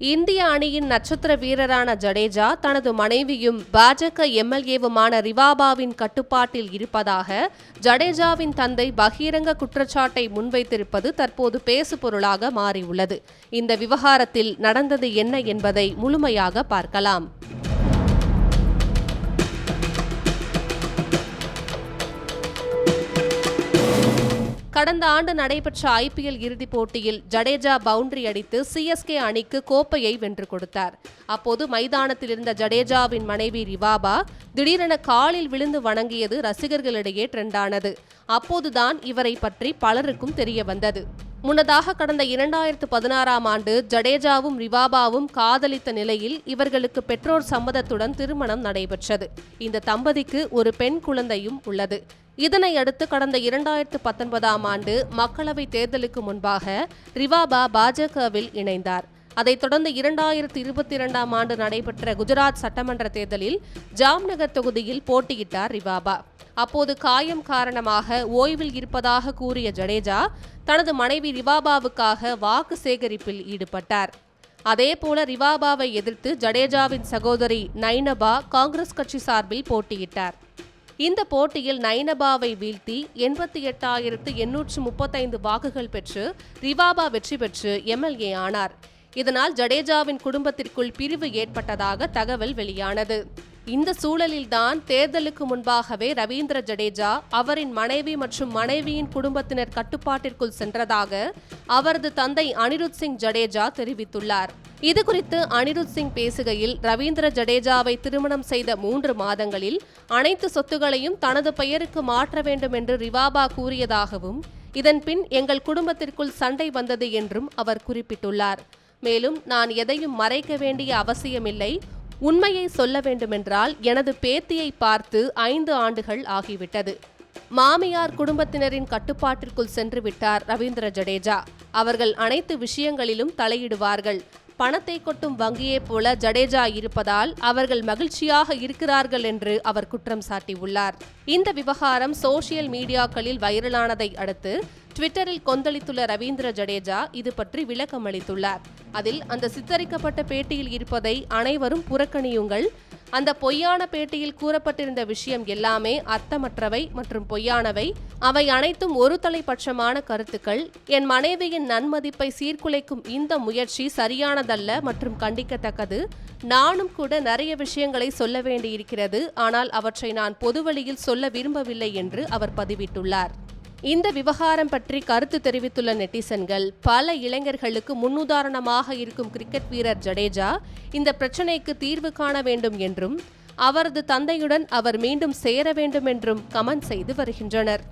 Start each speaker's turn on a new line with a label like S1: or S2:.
S1: இந்திய அணியின் நட்சத்திர வீரரான ஜடேஜா தனது மனைவியும் பாஜக எம்எல்ஏவுமான ரிவாபாவின் கட்டுப்பாட்டில் இருப்பதாக ஜடேஜாவின் தந்தை பகிரங்க குற்றச்சாட்டை முன்வைத்திருப்பது தற்போது பேசுபொருளாக மாறியுள்ளது. இந்த விவகாரத்தில் நடந்தது என்ன என்பதை முழுமையாக பார்க்கலாம். கடந்த ஆண்டு நடைபெற்ற ஐபிஎல் இறுதிப் போட்டியில் ஜடேஜா பவுண்டரி அடித்து சிஎஸ்கே அணிக்கு கோப்பையை வென்று கொடுத்தார். அப்போது மைதானத்தில் இருந்த ஜடேஜாவின் மனைவி ரிவாபா திடீரென காலில் விழுந்து வணங்கியது ரசிகர்களிடையே ட்ரெண்டானது. அப்போதுதான் இவரை பற்றி பலருக்கும் தெரிய வந்தது. முன்னதாக கடந்த இரண்டாயிரத்து பதினாறாம் ஆண்டு ஜடேஜாவும் ரிவாபாவும் காதலித்த நிலையில் இவர்களுக்கு பெற்றோர் சம்மதத்துடன் திருமணம் நடைபெற்றது. இந்த தம்பதிக்கு ஒரு பெண் குழந்தையும் உள்ளது. இதனை அடுத்து கடந்த இரண்டாயிரத்து பத்தொன்பதாம் ஆண்டு மக்களவை தேர்தலுக்கு முன்பாக ரிவாபா பாஜகவில் இணைந்தார். அதைத் தொடர்ந்து இரண்டாயிரத்து இருபத்தி இரண்டாம் ஆண்டு நடைபெற்ற குஜராத் சட்டமன்ற தேர்தலில் ஜாம்நகர் தொகுதியில் போட்டியிட்டார் ரிவாபா. அப்போது காயம் காரணமாக ஓய்வில் இருப்பதாக கூறிய ஜடேஜா தனது மனைவி ரிவாபாவுக்காக வாக்கு சேகரிப்பில் ஈடுபட்டார். அதேபோல ரிவாபாவை எதிர்த்து ஜடேஜாவின் சகோதரி நைனபா காங்கிரஸ் கட்சி சார்பில் போட்டியிட்டார். இந்த போட்டியில் நைனபாவை வீழ்த்தி எண்பத்தி எட்டாயிரத்து எண்ணூற்று முப்பத்தைந்து வாக்குகள் பெற்று ரிவாபா வெற்றி பெற்று எம்எல்ஏ ஆனார். இதனால் ஜடேஜாவின் குடும்பத்திற்குள் பிரிவு ஏற்பட்டதாக தகவல் வெளியானது. இந்த சூழலில்தான் தேர்தலுக்கு முன்பாகவே ரவீந்திர ஜடேஜா அவரின் மனைவி மற்றும் மனைவியின் குடும்பத்தினர் கட்டுப்பாட்டிற்குள் சென்றதாக அவரது தந்தை அனிருத் சிங் ஜடேஜா தெரிவித்துள்ளார். இதுகுறித்து அனிருத் சிங் பேசுகையில் ரவீந்திர ஜடேஜாவை திருமணம் செய்த மூன்று மாதங்களில் அனைத்து சொத்துகளையும் தனது பெயருக்கு மாற்ற வேண்டும் என்று ரிவாபா கூறியதாகவும் இதன்பின் எங்கள் குடும்பத்திற்குள் சண்டை வந்தது என்றும் அவர் குறிப்பிட்டுள்ளார். மேலும் நான் எதையும் மறைக்க வேண்டிய அவசியமில்லை. உண்மையை சொல்ல வேண்டுமென்றால் எனது பேத்தியை பார்த்து ஐந்து ஆண்டுகள் ஆகிவிட்டது. மாமியார் குடும்பத்தினரின் கட்டுப்பாட்டிற்குள் சென்று விட்டார் ரவீந்திர ஜடேஜா. அவர்கள் அனைத்து விஷயங்களிலும் தலையிடுவார்கள். பணத்தை கொட்டும் வங்கியைப் போல ஜடேஜா இருப்பதால் அவர்கள் மகிழ்ச்சியாக இருக்கிறார்கள் என்று அவர் குற்றம் சாட்டியுள்ளார். இந்த விவகாரம் சோசியல் மீடியாக்களில் வைரலானதை அடுத்து ட்விட்டரில் கொந்தளித்துள்ள ரவீந்திர ஜடேஜா இது பற்றி விளக்கம் அளித்துள்ளார் அதில் அந்த சித்தரிக்கப்பட்ட பேட்டியில் இருப்பதை அனைவரும் புறக்கணியுங்கள். அந்த பொய்யான பேட்டியில் கூறப்பட்டிருந்த விஷயம் எல்லாமே அர்த்தமற்றவை மற்றும் பொய்யானவை. அவை அனைத்தும் ஒரு தலைப்பட்சமான கருத்துக்கள். என் மனைவியின் நன்மதிப்பை சீர்குலைக்கும் இந்த முயற்சி சரியானதல்ல மற்றும் கண்டிக்கத்தக்கது. நானும் கூட நிறைய விஷயங்களை சொல்ல வேண்டியிருக்கிறது. ஆனால் அவற்றை நான் பொதுவழியில் சொல்ல விரும்பவில்லை என்று அவர் பதிவிட்டுள்ளார். இந்த விவகாரம் பற்றி கருத்து தெரிவித்துள்ள நெட்டிசன்கள் பல இளைஞர்களுக்கு முன்னுதாரணமாக இருக்கும் கிரிக்கெட் வீரர் ஜடேஜா இந்த பிரச்சினைக்கு தீர்வு காண வேண்டும் என்றும் அவரது தந்தையுடன் அவர் மீண்டும் சேர வேண்டும் என்றும் கமெண்ட் செய்து வருகின்றனர்.